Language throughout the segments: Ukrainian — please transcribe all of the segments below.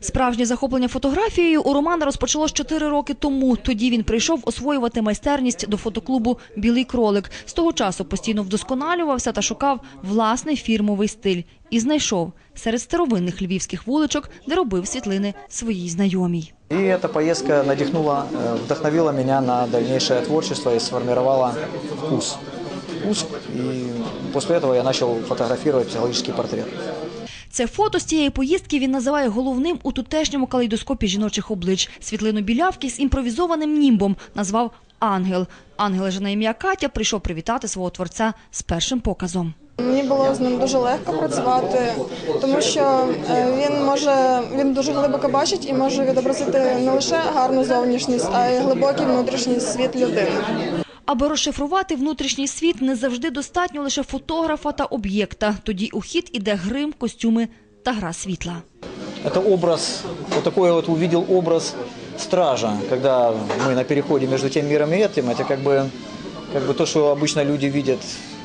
Справжнє захоплення фотографією у Романа розпочалось 4 роки тому. Тоді він прийшов освоювати майстерність до фотоклубу Білий кролик. З того часу постійно вдосконалювався та шукав власний фірмовий стиль. І знайшов серед старовинних львівських вуличок, де робив світлини своїй знайомій. И эта поездка надихнула, э, вдохновила меня на дальнейшее творчество и сформировала вкус. Вкус, и после этого я начал фотографировать психологический портрет. Це фото з цієї поїздки він називає головним у тутешньому калейдоскопі жіночих облич. Світлину білявки з імпровізованим німбом назвав Ангел. Ангел же на ім'я Катя прийшов привітати свого творця з першим показом. Мені було з ним дуже легко працювати, тому що е, він може він дуже глибоко бачить і може відобразити не лише гарну зовнішність, а й глибокий внутрішній світ людини. Аби розшифрувати внутрішній світ, не завжди достатньо лише фотографа та об'єкта. Тоді у хід іде грим, костюми та гра світла. Это образ, вот такой вот увидел образ стража, когда мы на переходе между тем миром и этим, это как бы, как бы то, что обычно люди видят,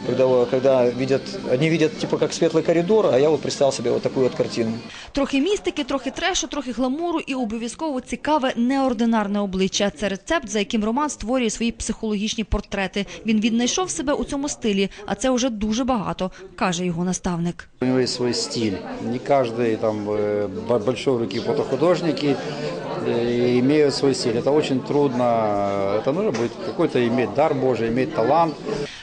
когда, когда видят, одни видят типа как светлый коридор, а я вот представил себе вот такую вот картину. Трохи містики, трохи трешу, трохи гламуру і обов'язково цікаве неординарне обличчя. Це рецепт, за яким Роман створює свої психологічні портрети. Він віднайшов себе у цьому стилі, а це вже дуже багато, каже його наставник. У него есть свой стиль. Не каждый там э, б- большой руки фотохудожники э, имеют свой стиль. Это очень трудно. Это нужно быть какой-то иметь дар Божий, иметь талант.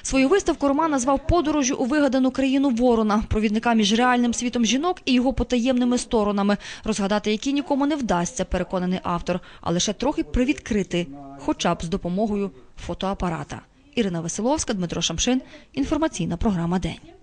Свою виставку Роман назвав подорожю у вигадану країну Ворона, провідника між реальним світом жінок і його потаємними сторонами, розгадати які нікому не вдасться, переконаний автор, а лише трохи привідкрити, хоча б з допомогою фотоапарата. Ірина Веселовська, Дмитро Шамшин. Інформаційна програма День.